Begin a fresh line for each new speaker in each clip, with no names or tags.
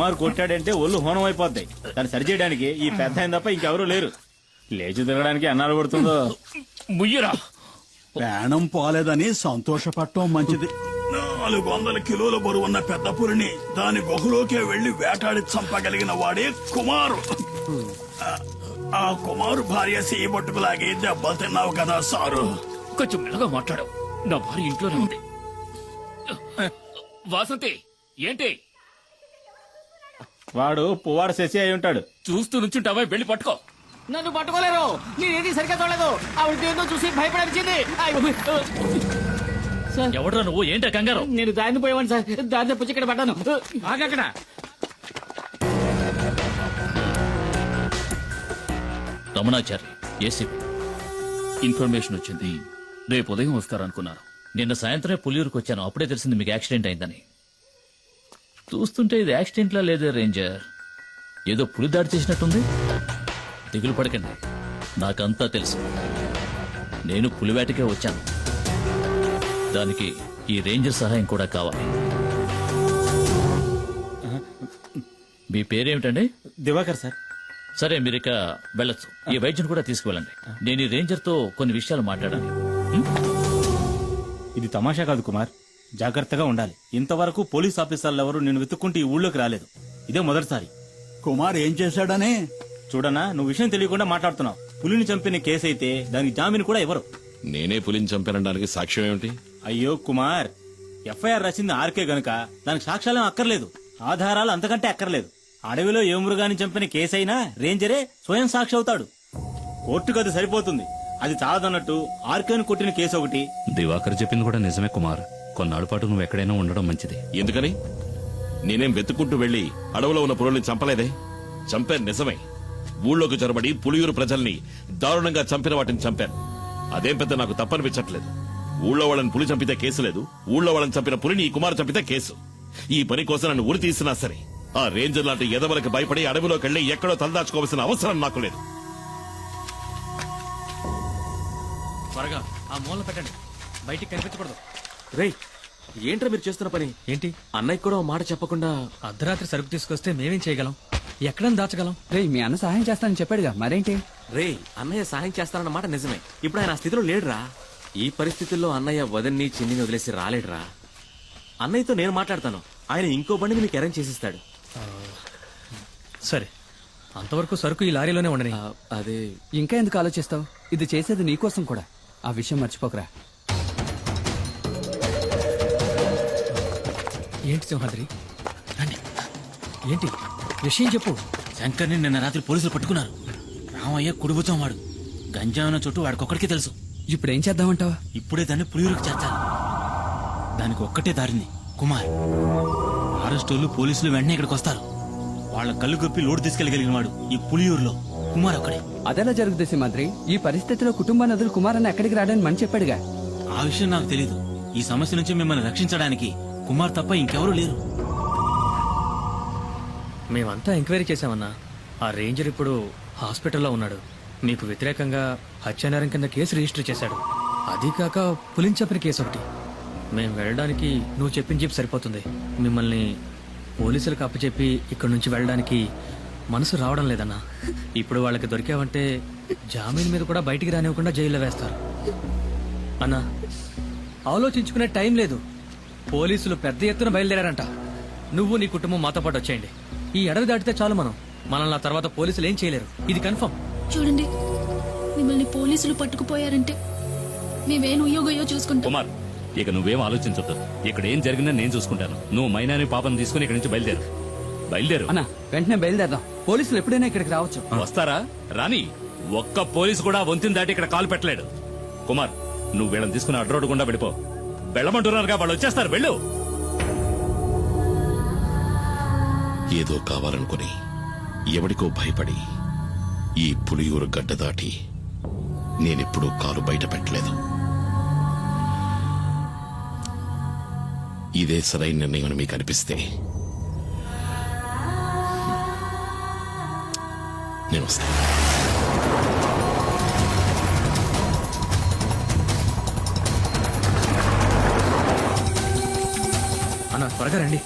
కుమార్ కొట్టాడంటే ఒళ్ళు హోనం అయిపోద్ది. దాన్ని సరిచేయడానికి ఈ పెద్ద ఆయన తప్ప ఇంకెవరూ లేరు. లేచి తిరగడానికి అన్నాడు పడుతుందో?
ముయ్యరా.
ప్రాణం పోలేదని సంతోషపడటం మంచిది. నాలుగు వందల కిలోల బరువున్న పెద్ద పురిని దాని గుహలోకే వెళ్ళి వేటాడి చంపగలిగిన వాడే కుమారు. ఆ- కుమారు భార్య సీబొట్టుకులాగి దెబ్బలు తిన్నావు కదా సారు.
కొంచెం మెల్లగా మాట్లాడు. నా భార్య ఇంట్లోనే ఉంది. వాసంతి ఏంటి?
వాడు పువ్వాడు శశి అయి ఉంటాడు.
చూస్తూ నుంచుంటావా వెళ్ళి పట్టుకో.
నన్ను పట్టుకోలేరు. నేనేది సరిగ్గా చూడలేదు. ఆవిడ దేన్నో చూసి భయపడనిచ్చింది. సార్.
ఎవడ్రా నువ్వు? ఏంటా కంగారు?
నేను దారిని పోయేవాడిని సార్. దారిని పుచ్చి ఇక్కడ పడ్డాను.
ఆగక్కడ రమణాచారి ఏసీపీ ఇన్ఫర్మేషన్ వచ్చింది. రేపు ఉదయం వస్తారనుకున్నారు నిన్న సాయంత్రమే పులియూరుకు వచ్చాను. అప్పుడే తెలిసింది మీకు యాక్సిడెంట్ అయిందని. చూస్తుంటే ఇది యాక్సిడెంట్లా లేదే రేంజర్? ఏదో పులి దాడి చేసినట్టుంది? దిగులు పడకండి. నాకంతా తెలుసు. నేను పులివేటకే వచ్చాను. దానికి ఈ రేంజర్ సహాయం కూడా కావాలి. మీ పేరేమిటండి?
దివాకర్ సార్.
సరే మీరు ఇక వెళ్ళొచ్చు. ఈ వైద్యుని కూడా తీసుకువెళ్ళండి. నేను ఈ రేంజర్తో కొన్ని విషయాలు మాట్లాడాలి.
ఇది తమాషా కాదు కుమార్. జాగ్రత్తగా ఉండాలి. ఇంతవరకు పోలీస్ ఆఫీసర్లు ఎవరు నేను వెతుక్కుంటూ ఈ ఊళ్ళోకి రాలేదు. ఇదే మొదటిసారి.
కుమార్ ఏం చేశాడని?
చూడనా నువ్వు విషయం తెలియకుండా మాట్లాడుతున్నావు. పులిని చంపిన కేసు అయితే దానికి జామీన్ కూడా ఇవ్వరు.
నేనే పులిని చంపానడానికి సాక్ష్యం ఏమిటి?
అయ్యో కుమార్. ఎఫ్ఐఆర్ రాసింది ఆర్కే గనుక దానికి సాక్ష్యాలేం అక్కర్లేదు. ఆధారాలు అంతకంటే అక్కర్లేదు. అడవిలో ఏ మృగాన్ని చంపిన కేసైనా రేంజరే స్వయం సాక్షి అవుతాడు. కోర్టుకు అది సరిపోతుంది. అది చాలదన్నట్టు ఆర్కేను కొట్టిన కేసు ఒకటి
దివాకర్ చెప్పింది కూడా నిజమే కుమార్. కొన్నాళ్ళ పాటు నువ్వు ఎక్కడైనా ఉండడం మంచిది.
ఎందుకని? నేనేం వెతుక్కుంటూ వెళ్ళి అడవిలో ఉన్న పులుల్ని చంపలేదే? చంపాను నిజమే. ఊళ్ళోకి చొరబడి పులియూరు ప్రజల్ని దారుణంగా చంపిన వాటిని చంపాను. అదేం పెద్ద నాకు తప్పనిపించట్లేదు. ఊళ్ళో వాళ్ళని పులి చంపితే కేసు లేదు. ఊళ్ళో వాళ్ళని చంపిన పులిని ఈ కుమార్ చంపితే కేసు. ఈ పని కోసం నన్ను ఉరి తీసినా సరే ఆ రేంజర్ లాంటి ఎదవలకు భయపడి అడవిలోకి వెళ్ళి ఎక్కడో తలదాచుకోవాల్సిన అవసరం నాకు లేదు.
త్వరగా ఆ మూల పెట్టండి. బయటికి కనిపించకూడదు.
రేయ్ ఏంట్రా మీరు చేస్తున్న పని?
ఏంటి?
అన్నయ్య కూడా ఓ మాట చెప్పకుండా
అర్ధరాత్రి సరుకు తీసుకొస్తే మేమేం చేయగలం? ఎక్కడని దాచగలం?
రే మీ అన్న సహాయం చేస్తానని చెప్పాడుగా మరేంటి?
రేయ్ అన్నయ్య సహాయం చేస్తానన్న మాట నిజమే. ఇప్పుడు ఆయన ఆ స్థితిలో లేడురా. ఈ పరిస్థితుల్లో అన్నయ్య వదన్ని చిన్నిని వదిలేసి రాలేడురా. అన్నయ్యతో నేను మాట్లాడతాను. ఆయన ఇంకో బండిని మీకు అరేంజ్ చేసిస్తాడు.
సరే. అంతవరకు సరుకు ఈ లారీలోనే ఉండని.
అదే
ఇంకా ఎందుకు ఆలోచిస్తావు? ఇది చేసేది నీకోసం కూడా. ఆ విషయం మర్చిపోకరా.
ఏంటి సింహాద్రి? రండి. ఏంటి? విషయం చెప్పు.
శంకర్ని నిన్న రాత్రి పోలీసులు పట్టుకున్నారు. రామయ్య కుడిబుచ్చం వాడు. గంజా ఉన్న చుట్టూ వాడికొక్కడికే తెలుసు.
ఇప్పుడు ఏం చేద్దామంటావా?
ఇప్పుడే దాన్ని పులియూరుకు చేర్చాలి. దానికి ఒక్కటే దారింది కుమార్. అరెస్టోళ్ళు పోలీసులు వెంటనే ఇక్కడికి వస్తారు. వాళ్ళ కళ్ళు గొప్పి లోడు తీసుకెళ్ళగలిగిన వాడు ఈ పులియూరులో. కుమార్ ఒక్కడే.
అదెలా జరుగుతుంది సింహాద్రి? ఈ పరిస్థితిలో కుటుంబ నదులు కుమారన్న ఎక్కడికి రాడని మని చెప్పాడుగా.
ఆ విషయం నాకు తెలీదు. ఈ సమస్య నుంచి మిమ్మల్ని రక్షించడానికి కుమార్ తప్ప ఇంకెవరూ లేరు.
మేమంతా ఎంక్వైరీ చేశామన్నా. ఆ రేంజర్ ఇప్పుడు హాస్పిటల్లో ఉన్నాడు. మీకు వ్యతిరేకంగా హత్యానేరం కింద కేసు రిజిస్టర్ చేశాడు. అది కాక పులించపిన కేసు ఒకటి మేము వెళ్ళడానికి నువ్వు చెప్పిన చెప్పి సరిపోతుంది. మిమ్మల్ని పోలీసులకు అప్పచెప్పి ఇక్కడి నుంచి వెళ్ళడానికి మనసు రావడం లేదన్నా. ఇప్పుడు వాళ్ళకి దొరికావంటే జామీన్ మీద కూడా బయటికి రానివ్వకుండా జైల్లో వేస్తారు. అన్నా ఆలోచించుకునే టైం లేదు. పోలీసులు పెద్ద ఎత్తున బయలుదేరారంట. నువ్వు నీ కుటుంబం మాతో పాటు వచ్చేయండి. ఈ అడవి దాటితే చాలు మనం. మనల్ని ఆ తర్వాత పోలీసులు ఏం చేయలేరు. ఇది కన్ఫర్మ్.
చూడండి. మిమ్మల్ని పోలీసులు పట్టుకుపోయారంటే మేమేం ఉయ్యోగయ్యో చూసుకుంటాం.
కుమార్ ఇక నువ్వేం ఆలోచించొద్దు. ఇక్కడ ఏం జరిగిందని నేను చూసుకుంటాను. నువ్వు మైనాని పాపను తీసుకుని ఇక్కడి నుంచి బయలుదేరు. బయలుదేరు.
అన్న వెంటనే బయలుదేరదాం. పోలీసులు ఎప్పుడైనా ఇక్కడికి రావచ్చు.
వస్తారా? రాని. ఒక్క పోలీసు కూడా వంతిని దాటి ఇక్కడ కాలు పెట్టలేడు. కుమార్ నువ్వు వీళ్ళని తీసుకుని అడ్రోడ్ గుండా వెళ్ళిపో. వెళ్ళమంటున్నారుగా వాళ్ళు వచ్చేస్తారు వెళ్ళు.
ఏదో కావాలనుకుని ఎవడికో భయపడి ఈ పులియూరు గడ్డ దాటి నేనెప్పుడూ కాలు బయట పెట్టలేదు. ఇదే సరైన నిర్ణయం మీకు అనిపిస్తే నేను వస్తాను.
అన్న త్వరగా రండి.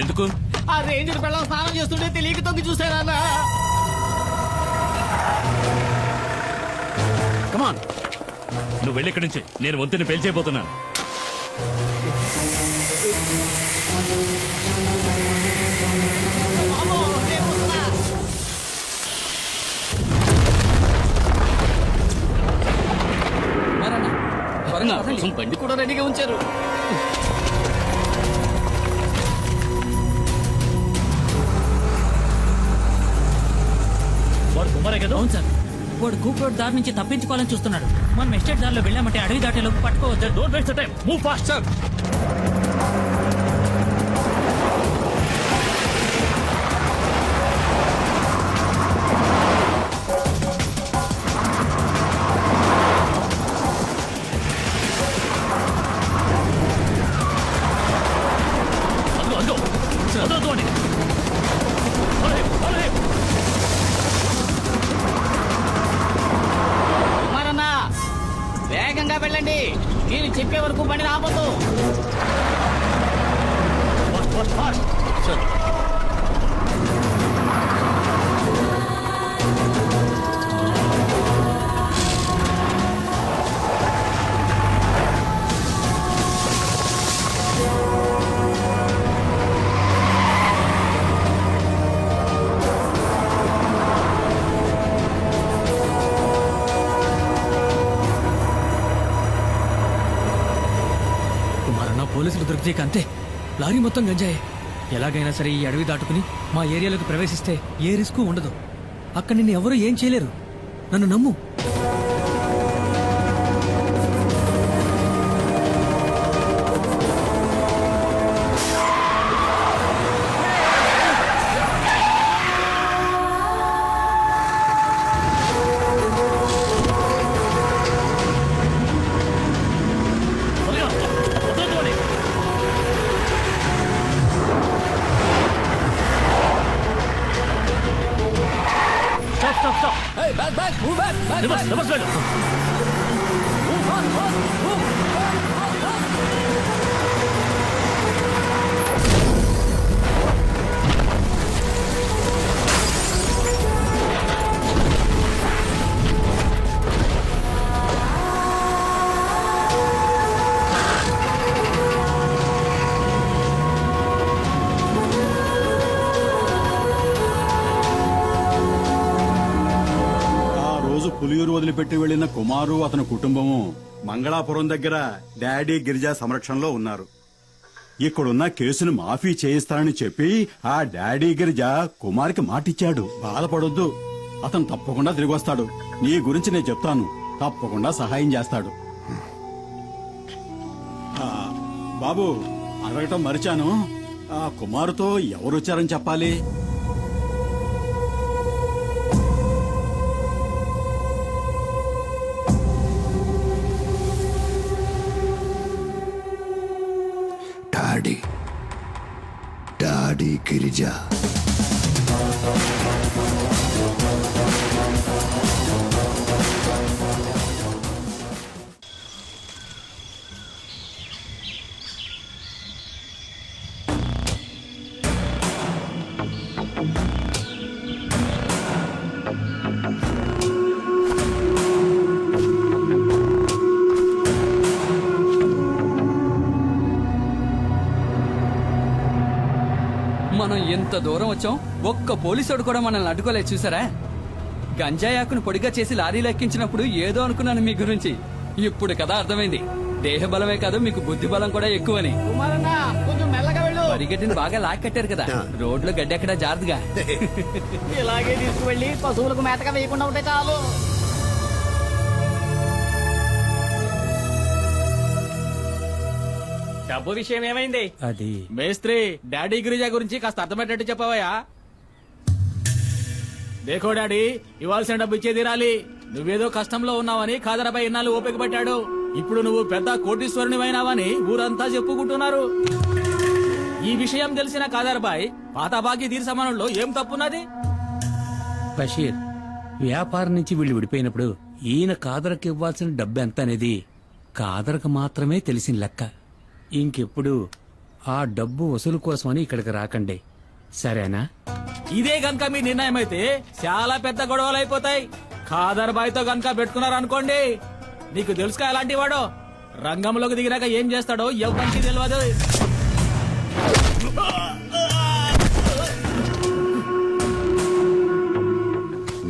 ఎందుకు?
ఆ రేంజర్ పిల్లలు స్నానం చేస్తుంటే తెలియక తొంగి చూసారన్నా
కమాన్ నువ్వు వెళ్ళి ఇక్కడి నుంచి. నేను వంతుని పేల్చేయబోతున్నాను
బండి కూడా రెడీగా ఉంచారు.
కదా?
అవును సార్. వాడు కూపరోడ్ దారి నుంచి తప్పించుకోవాలని చూస్తున్నాడు. మనం ఎస్టేట్ దారిలో వెళ్ళామంటే అడవి దాటేలోపు పట్టుకోవద్దు.
Don't waste time move fast sir
పోలీసులు దొరికితే అంతే లారీ మొత్తం గంజాయే. ఎలాగైనా సరే ఈ అడవి దాటుకుని మా ఏరియాలోకి ప్రవేశిస్తే ఏ రిస్క్ ఉండదు. అక్కడ నిన్ను ఎవరూ ఏం చేయలేరు. నన్ను నమ్ము.
Reverse, reverse వెళ్ళు.
ఆ రోజు పులియూరు వదిలిపెట్టి వెళ్ళిన కుమారు అతని కుటుంబము మంగళాపురం దగ్గర డాడీ గిరిజా సంరక్షణలో ఉన్నారు. ఇక్కడున్న కేసును మాఫీ చేయిస్తానని చెప్పి ఆ డాడీ గిరిజా కుమార్కి మాటిచ్చాడు. బాధపడొద్దు. అతను తప్పకుండా తిరిగి వస్తాడు. నీ గురించి నేను చెప్తాను. తప్పకుండా సహాయం చేస్తాడు. బాబు అడగటం మరిచాను. ఆ కుమారుతో ఎవరొచ్చారని చెప్పాలి?
డాడీ గిరిజ
మనం ఎంత దూరం వచ్చాం ఒక్క పోలీసుడు కూడా మనల్ని అడ్డుకోలేదు చూసారా? గంజాయాకును పొడిగా చేసి లారీలో ఎక్కించినప్పుడు ఏదో అనుకున్నాను మీ గురించి. ఇప్పుడు కదా అర్థమైంది. దేహ బలమే కాదు మీకు బుద్ధి బలం కూడా ఎక్కువని.
కుమారన్నా కొంచెం మెల్లగా వెళ్ళు.
పరిగెట్టిని బాగా లాక్కట్టారు కదా. రోడ్లో గడ్డెక్కడా జారుదుగా.
ఇలాగే తీసుకువెళ్ళి పశువులకు మేతగా వేయకుండా ఉంటే చాలు.
డబ్బు విషయం ఏమైంది? అది.
మేస్త్రి డాడీ గిరిజా గురించి కాస్త అర్థమయ్యేటట్టు చెప్పవయ్యా. దేఖో డాడీ ఇవ్వాల్సిన డబ్బు ఇచ్చే తీరాలి నువ్వేదో కష్టంలో ఉన్నావని ఖాదరపై ఇన్నాళ్ళు ఓపిక పట్టాడు. ఇప్పుడు నువ్వు పెద్ద కోటీశ్వరునివైనావని ఊరంతా చెప్పుకుంటున్నారు. ఈ విషయం తెలిసిన కాదర్బాయ్ పాత బాకీ తీర్సమానంలో ఏం తప్పున్నది?
బషీర్ వ్యాపారం నుంచి వీళ్ళు విడిపోయినప్పుడు ఈయన కాదరకు ఇవ్వాల్సిన డబ్బు ఎంత అనేది కాదరకు మాత్రమే తెలిసిన లెక్క. ఇంకెప్పుడు
ఆ డబ్బు వసూలు కోసమని ఇక్కడికి రాకండి. సరేనా?
ఇదే గనక మీ నిర్ణయం అయితే చాలా పెద్ద గొడవలు అయిపోతాయి. ఖాదర్ బాయ్తో గనక పెట్టుకున్నారనుకోండి నీకు తెలుసుకా ఎలాంటి వాడు? రంగంలోకి దిగినాక ఏం చేస్తాడో ఎవరికి తెలియదు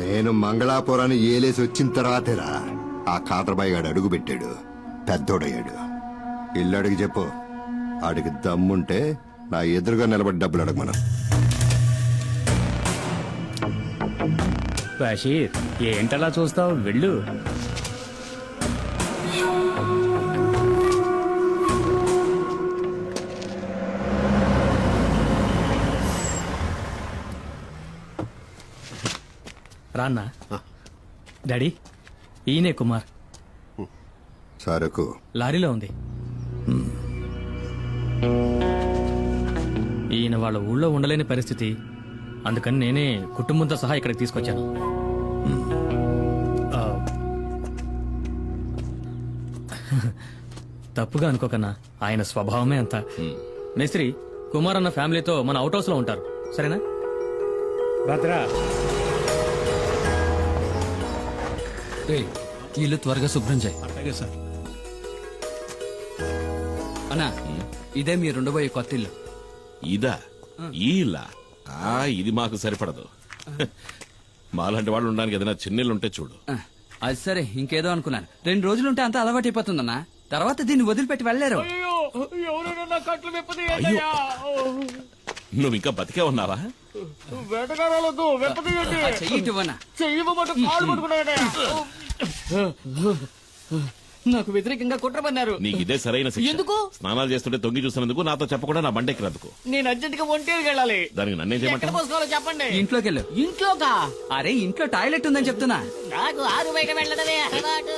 నేను మంగళాపురాన్ని ఏలేసి వచ్చిన తర్వాతేరా ఆ కాతరబాయి గాడు అడుగు పెట్టాడు పెద్దోడయ్యాడు. ఇల్లు అడిగి చెప్పు. ఆడికి దమ్ముంటే నా ఎదురుగా నిలబడి డబ్బులు అడగమను.
బషీర్ ఏంటలా చూస్తావు? వెళ్ళు.
రాన్నా? డాడీ ఈయనే కుమార్.
సరుకు.
లారీలో ఉంది. ఈయన వాళ్ళ ఊళ్ళో ఉండలేని పరిస్థితి. అందుకని నేనే కుటుంబంతో సహా ఇక్కడికి తీసుకొచ్చాను. ఆ, తప్పుగా అనుకోకన్నా ఆయన స్వభావమే అంత. మేస్త్రి కుమార్ అన్న ఫ్యామిలీతో మన అవుట్ హౌస్లో ఉంటారు. సరేనా?
భద్రా.
ఇల్లు త్వరగా శుభ్రం చేయి.
అలాగే సార్.
అన్నా ఇదే మీరు ఉండబోయే కొత్త ఇల్లు.
ఇదా? ఈ ఇల్లా? ఆ ఇది మాకు సరిపడదు. మాలాంటి వాళ్ళు ఉండడానికి ఏదైనా చిన్నిళ్ళు ఉంటే చూడు.
ఆ, అది సరే ఇంకేదో అనుకున్నాను. రెండు రోజులుంటే అంత అలవాటు అయిపోతుందన్నా. తర్వాత దీన్ని వదిలిపెట్టి వెళ్ళలేరు
ఎవరైనా నా కట్లు వెప్పది
అయ్యో. నువ్వు ఇంకా బతికే ఉన్నావా?
వేటగారాలొద్దు వెప్పదీయండి.
ఆ చెయ్యి ఇటు
కాలు నాకు వ్యతిరేకంగా కుట్ర పన్నారు
నీకు ఇదే సరైన శిక్ష.
ఎందుకు?
స్నానాలు చేస్తుంటే తొంగి చూసినందుకు నాతో చెప్పకుండా నా బండెక్కినందుకు
నేను అర్జెంట్గా ఒంటేరుకి వెళ్ళాలి.
దానికి నన్నేం
ఎక్కడ
చేయమంటావు
పోసుకోవాలో చెప్పండి.
ఇంట్లోకి వెళ్ళు
ఇంట్లోకా?
అరే ఇంట్లో టాయిలెట్ ఉందని చెప్తున్నా.
నాకు ఆరు బయట వెళ్ళడమే అలవాటు.